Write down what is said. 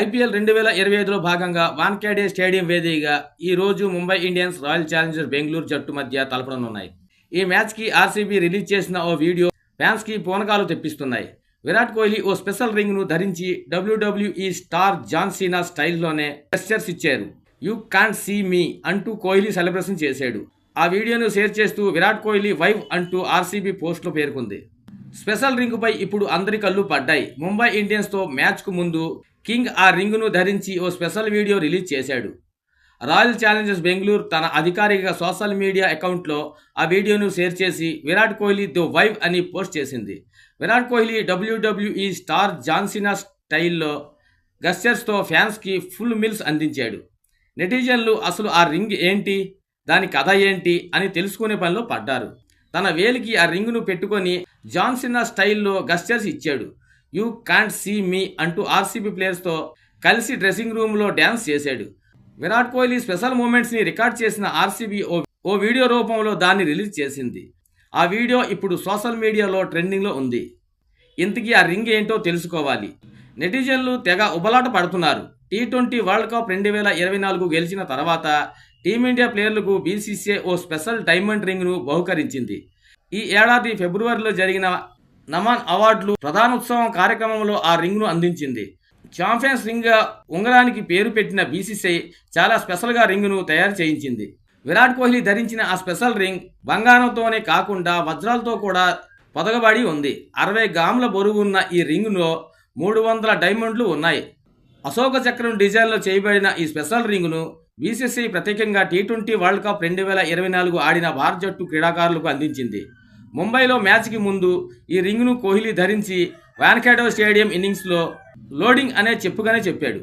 IPL రెండు వేల ఇరవై ఐదులో భాగంగా వాన్ఖేడే స్టేడియం వేదికగా ఈ రోజు Mumbai Indians Royal Challengers Bengaluru జట్టు మధ్య తలపడనున్నాయి. ఈ మ్యాచ్కి ఆర్సీబీ రిలీజ్ చేసిన ఓ వీడియో ఫ్యాన్స్కి పూనకాలు తెప్పిస్తున్నాయి. విరాట్ కోహ్లీ ఓ స్పెషల్ రింగ్ను ధరించి డబ్ల్యూడబ్ల్యూఈ స్టార్ జాన్సీనా స్టైల్లోనే గెస్చర్స్ ఇచ్చారు. యూ కాంట్ సీ మీ అంటూ కోహ్లీ సెలబ్రేషన్ చేశాడు. ఆ వీడియోను షేర్ చేస్తూ విరాట్ కోహ్లీ వైవ్ అంటూ ఆర్సీబీ పోస్ట్లో పేర్కొంది. స్పెషల్ రింగుపై ఇప్పుడు అందరి కళ్ళు పడ్డాయి. ముంబై ఇండియన్స్తో మ్యాచ్కు ముందు కింగ్ ఆ రింగును ధరించి ఓ స్పెషల్ వీడియో రిలీజ్ చేశాడు. రాయల్ ఛాలెంజర్స్ బెంగళూరు తన అధికారిక సోషల్ మీడియా అకౌంట్లో ఆ వీడియోను షేర్ చేసి విరాట్ కోహ్లీ దో వైవ్ అని పోస్ట్ చేసింది. Virat Kohli WWE star John Cena స్టైల్లో గస్టర్స్తో ఫ్యాన్స్కి ఫుల్ మిల్స్ అందించాడు. నెటిజన్లు అసలు ఆ రింగ్ ఏంటి? దాని కథ ఏంటి? అని తెలుసుకునే పనిలో పడ్డారు. తన వేలికి ఆ రింగును పెట్టుకొని జాన్సినా స్టైల్లో గస్చర్స్ ఇచ్చాడు. యూ కాంట్ సీ మీ అంటూ ఆర్సీబీ ప్లేయర్స్తో కలిసి డ్రెస్సింగ్ రూమ్లో డ్యాన్స్ చేశాడు. విరాట్ కోహ్లీ స్పెషల్ మూమెంట్స్ని రికార్డ్ చేసిన ఆర్సీబీ ఓ ఓ వీడియో రూపంలో దాన్ని రిలీజ్ చేసింది. ఆ వీడియో ఇప్పుడు సోషల్ మీడియాలో ట్రెండింగ్లో ఉంది. ఇంతకీ ఆ రింగ్ ఏంటో తెలుసుకోవాలి. నెటిజన్లు తెగ ఉబలాట పడుతున్నారు. టీ ట్వంటీ వరల్డ్ కప్ రెండు వేల ఇరవై నాలుగు గెలిచిన తర్వాత టీమిండియా ప్లేయర్లకు బీసీసీఐ ఓ స్పెషల్ డైమండ్ రింగ్ను బహుకరించింది. ఈ ఏడాది ఫిబ్రవరిలో జరిగిన నమాన్ అవార్డులు ప్రధానోత్సవం కార్యక్రమంలో ఆ రింగ్ను అందించింది. ఛాంపియన్స్ రింగ్ ఉంగరానికి పేరు పెట్టిన బీసీసీఐ చాలా స్పెషల్గా రింగ్ను తయారు చేయించింది. విరాట్ కోహ్లీ ధరించిన ఆ స్పెషల్ రింగ్ బంగారంతోనే కాకుండా వజ్రాలతో కూడా పొదగబడి ఉంది. అరవై గ్రాముల బరువు ఉన్న ఈ రింగ్లో మూడు వందల డైమండ్లు ఉన్నాయి. అశోక చక్రం డిజైన్లో చేయబడిన ఈ స్పెషల్ రింగ్ను బీసీసీ ప్రత్యేకంగా టీ ట్వంటీ వరల్డ్ కప్ రెండు వేల ఇరవై నాలుగు ఆడిన భారత జట్టు క్రీడాకారులకు అందించింది. ముంబైలో మ్యాచ్కి ముందు ఈ రింగ్ను కోహ్లీ ధరించి వ్యాన్కాడో స్టేడియం ఇన్నింగ్స్లో లోడింగ్ అనే చెప్పుగానే చెప్పాడు.